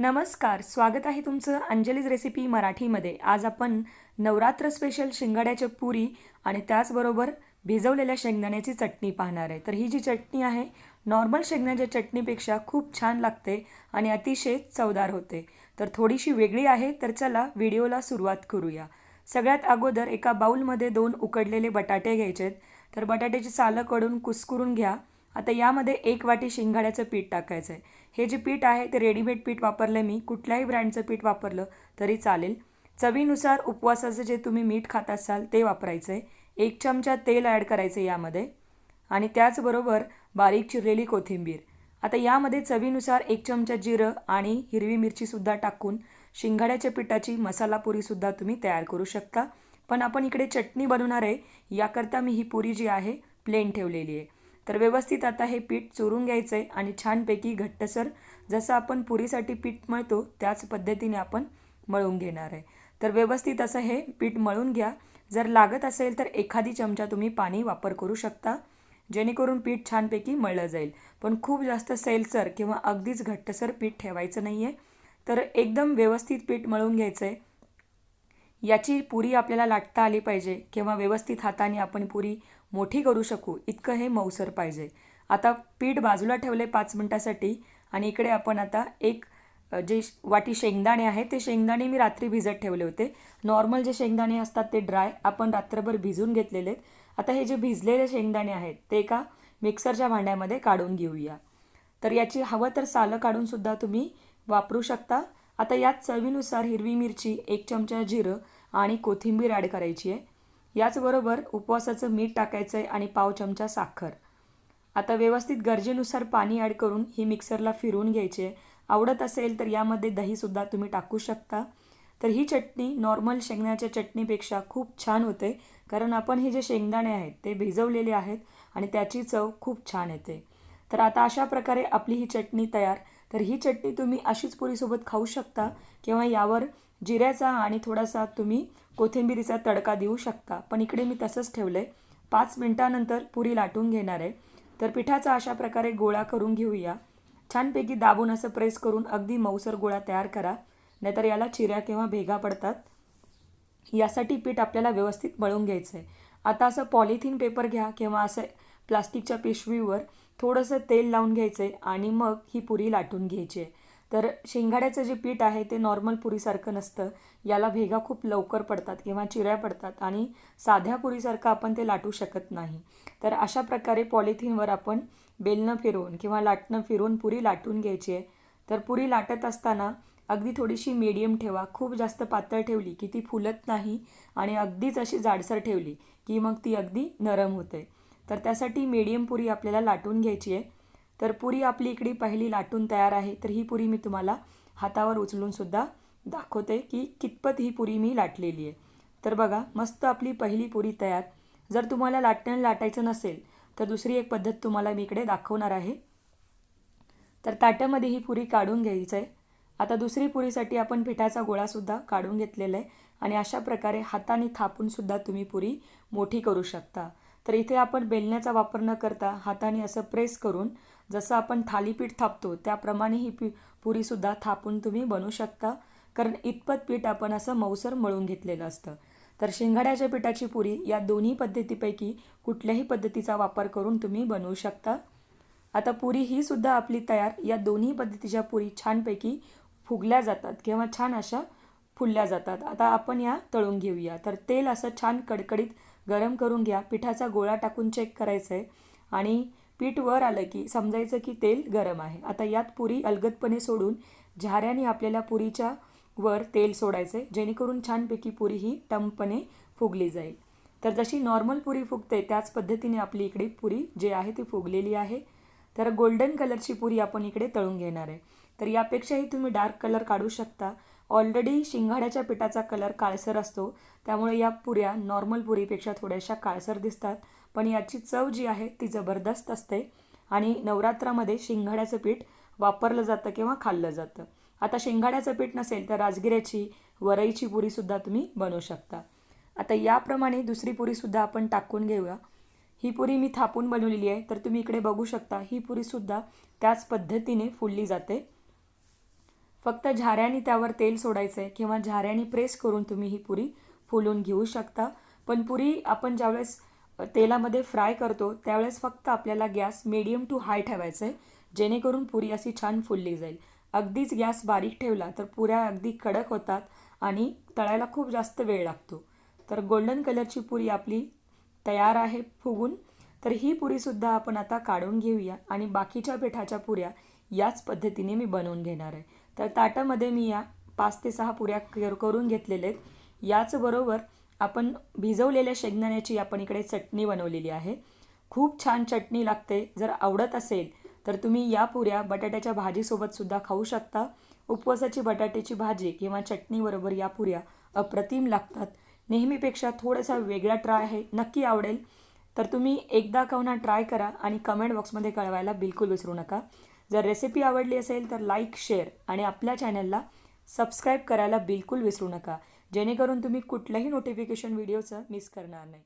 नमस्कार स्वागत आहे तुमचं अंजलीज रेसिपी मराठीमध्ये. आज आपण नवरात्र स्पेशल शिंगाड्याच्या पुरी आणि त्याचबरोबर भिजवलेल्या शेंगदाण्याची चटणी पाहणार आहे. तर ही जी चटणी आहे नॉर्मल शेंगदाण्याच्या चटणीपेक्षा खूप छान लागते आणि अतिशय चवदार होते. तर थोडीशी वेगळी आहे तर चला व्हिडिओला सुरुवात करूया. सगळ्यात अगोदर एका बाऊलमध्ये दोन उकडलेले बटाटे घ्यायचे आहेत तर बटाट्याची सालं कडून कुसकुरून घ्या. आता यामध्ये एक वाटी शेंगाड्याचं पीठ टाकायचं आहे हे जे पीठ आहे ते रेडीमेड पीठ वापरलं मी. कुठल्याही ब्रँडचं पीठ वापरलं तरी चालेल. चवीनुसार उपवासाचं जे तुम्ही मीठ खात असाल ते वापरायचं आहे एक चमचा तेल ॲड करायचं यामध्ये. आणि त्याचबरोबर बारीक चिरलेली कोथिंबीर. आता यामध्ये चवीनुसार एक चमचा जिरं आणि हिरवी मिरचीसुद्धा टाकून शिंगाड्याच्या पिठाची मसाला पुरीसुद्धा तुम्ही तयार करू शकता. पण आपण इकडे चटणी बनवणार आहे. याकरता मी ही पुरी जी आहे प्लेन ठेवलेली आहे. तर व्यवस्थित आता हे पीठ चोरून घ्यायचं आहे आणि छानपैकी घट्टसर जसं आपण पुरीसाठी पीठ मळतो त्याच पद्धतीने आपण मळून घेणार आहे. तर व्यवस्थित असं हे पीठ मळून घ्या. जर लागत असेल तर एखादी चमचा तुम्ही पाणी वापर करू शकता जेणेकरून पीठ छानपैकी मळलं जाईल. पण खूप जास्त सैलसर किंवा अगदीच घट्टसर पीठ ठेवायचं नाही आहे तर एकदम व्यवस्थित पीठ मळून घ्यायचं आहे याची पुरी आपल्याला लाटता आली पाहिजे. किंवा व्यवस्थित हाताने आपण पुरी मोठी करू शकू इतकं हे मऊसर पाहिजे. आता पीठ बाजूला ठेवले पाच मिनटासाठी आणि इकडे आपण आता एक जे वाटी शेंगदाणे आहे ते शेंगदाणे मी रात्री भिजत ठेवले होते. नॉर्मल जे शेंगदाणे असतात ते ड्राय आपण रात्रभर भिजून घेतलेले आहेत. आता हे जे भिजलेले शेंगदाणे आहेत ते एका मिक्सरच्या भांड्यामध्ये काढून घेऊया. तर याची हवं तर सालं काढूनसुद्धा तुम्ही वापरू शकता. आता यात चवीनुसार हिरवी मिरची एक चमचा जिरं आणि कोथिंबीर ॲड करायची आहे. याचबरोबर उपवासाचं मीठ टाकायचं आहे आणि पाव चमचा साखर. आता व्यवस्थित गरजेनुसार पाणी ॲड करून ही मिक्सरला फिरवून घ्यायची आहे. आवडत असेल तर यामध्ये दहीसुद्धा तुम्ही टाकू शकता. तर ही चटणी नॉर्मल शेंगदाण्याच्या चटणीपेक्षा खूप छान होते कारण आपण हे जे शेंगदाणे आहेत ते भिजवलेले आहेत आणि त्याची चव खूप छान येते. तर आता अशा प्रकारे आपली ही चटणी तयार तर ही चटणी तुम्ही अशीच पुरीसोबत खाऊ शकता किंवा यावर जिऱ्याचा आणि थोडासा तुम्ही कोथिंबिरीचा तडका देऊ शकता. पण इकडे मी तसंच ठेवलं आहे पाच मिनटानंतर पुरी लाटून घेणार आहे. तर पिठाचा अशा प्रकारे गोळा करून घेऊया. छानपैकी दाबून असं प्रेस करून अगदी मऊसर गोळा तयार करा. नाहीतर याला चिऱ्या किंवा भेगा पडतात. यासाठी पीठ आपल्याला व्यवस्थित मळून घ्यायचं आहे आता असं पॉलिथिन पेपर घ्या किंवा असं प्लास्टिकच्या पिशवीवर थोडंसं तेल लावून घ्यायचं आहे आणि मग ही पुरी लाटून घ्यायची आहे. तर शेंगाड्याचं जे पीठ आहे ते नॉर्मल पुरीसारखं नसतं. याला भेगा खूप लवकर पडतात किंवा चिऱ्या पडतात आणि साध्या पुरीसारखं आपण ते लाटू शकत नाही. तर अशा प्रकारे पॉलिथिनवर आपण बेलनं फिरवून किंवा लाटणं फिरवून पुरी लाटून घ्यायची आहे. तर पुरी लाटत असताना अगदी थोडीशी मीडियम ठेवा. खूप जास्त पातळ ठेवली की ती फुलत नाही आणि अगदीच अशी जाडसर ठेवली की मग ती अगदी नरम होते. तर त्यासाठी मीडियम पुरी आपल्याला लाटून घ्यायची आहे. तर पुरी आपली इकडे पहिली लाटून तयार आहे. तर ही पुरी मी तुम्हाला हातावर उचलूनसुद्धा दाखवते की कितपत ही पुरी मी लाटलेली आहे. तर बघा मस्त आपली पहिली पुरी तयार. जर तुम्हाला लाटणं लाटायचं नसेल तर दुसरी एक पद्धत तुम्हाला मी इकडे दाखवणार आहे. तर ताट्यामध्ये ही पुरी काढून घ्यायचं आहे. आता दुसरी पुरीसाठी आपण पिठाचा गोळासुद्धा काढून घेतलेला आहे आणि अशा प्रकारे हाताने थापूनसुद्धा तुम्ही पुरी मोठी करू शकता. तर इथे आपण बेलण्याचा वापर न करता हाताने असं प्रेस करून जसं आपण थालीपीठ थापतो त्याप्रमाणे ही पी पुरीसुद्धा थापून तुम्ही बनवू शकता. कारण इतपत पीठ आपण असं मऊसर मळून घेतलेलं असतं. तर शेंगाड्याच्या पिठाची पुरी या दोन्ही पद्धतीपैकी कुठल्याही पद्धतीचा वापर करून तुम्ही बनवू शकता. आता पुरी ही सुद्धा आपली तयार या दोन्ही पद्धतीच्या पुरी छानपैकी फुगल्या जातात किंवा छान अशा फुलल्या जातात. आता आपण या तळून घेऊया. तर तेल असं छान कडकडीत गरम करून घ्या. पिठाचा गोळा टाकून चेक करायचं आहे आणि पीठ वर आलं की समजायचं की तेल गरम आहे. आता यात पुरी अलगदपणे सोडून झाऱ्याने आपल्याला पुरीच्या वर तेल सोडायचं आहे जेणेकरून छानपैकी पुरी ही टमपणे फुगली जाईल. तर जशी नॉर्मल पुरी फुगते त्याच पद्धतीने आपली इकडे पुरी जे आहे ती फुगलेली आहे. तर गोल्डन कलरची पुरी आपण इकडे तळून घेणार आहे. तर यापेक्षाही तुम्ही डार्क कलर काढू शकता. ऑलरेडी शिंगाड्याच्या पिठाचा कलर काळसर असतो. त्यामुळे या पुऱ्या नॉर्मल पुरीपेक्षा थोड्याशा काळसर दिसतात. पण याची चव जी आहे ती जबरदस्त असते आणि नवरात्रामध्ये शिंगाड्याचं पीठ वापरलं जातं किंवा खाल्लं जातं. आता शिंगाड्याचं पीठ नसेल तर राजगिऱ्याची वरईची पुरीसुद्धा तुम्ही बनवू शकता. आता याप्रमाणे दुसरी पुरीसुद्धा आपण टाकून घेऊया. ही पुरी मी थापून बनवलेली आहे. तर तुम्ही इकडे बघू शकता ही पुरीसुद्धा त्याच पद्धतीने फुलली जाते. फक्त झाऱ्याने त्यावर तेल सोडायचं आहे किंवा झाऱ्याने प्रेस करून तुम्ही ही पुरी फुलून घेऊ शकता. पण पुरी आपण ज्यावेळेस तेलामध्ये फ्राय करतो त्यावेळेस फक्त आपल्याला गॅस मिडियम टू हाय ठेवायचं आहे जेणेकरून पुरी अशी छान फुलली जाईल. अगदीच गॅस बारीक ठेवला तर पुऱ्या अगदी कडक होतात आणि तळायला खूप जास्त वेळ लागतो. तर गोल्डन कलरची पुरी आपली तयार आहे फुगून. तर ही पुरीसुद्धा आपण आता काढून घेऊया आणि बाकीच्या पिठाच्या पुऱ्या याच पद्धतीने मी बनवून घेणार आहे. तर ताटामध्ये मी या पाच ते सहा पुऱ्या कर- करून घेतलेल्या आहेत. याचबरोबर आपण भिजवलेल्या शेंगदाण्याची आपण इकडे चटणी बनवलेली आहे. खूप छान चटणी लागते. जर आवडत असेल तर तुम्ही या पुऱ्या बटाट्याच्या भाजीसोबतसुद्धा खाऊ शकता. उपवासाची बटाट्याची भाजी किंवा चटणीबरोबर या पुऱ्या अप्रतिम लागतात. नेहमीपेक्षा थोडासा वेगळा ट्राय आहे. नक्की आवडेल. तर तुम्ही एकदा का ट्राय करा आणि कमेंट बॉक्समध्ये कळवायला बिलकुल विसरू नका. जर रेसिपी आवडली असेल तर लाईक शेअर आणि आपल्या चॅनलला सबस्क्राईब करायला बिलकुल विसरू नका. जेणेकरून तुम्ही कुठलंही नोटिफिकेशन व्हिडिओचं मिस करणार नाही.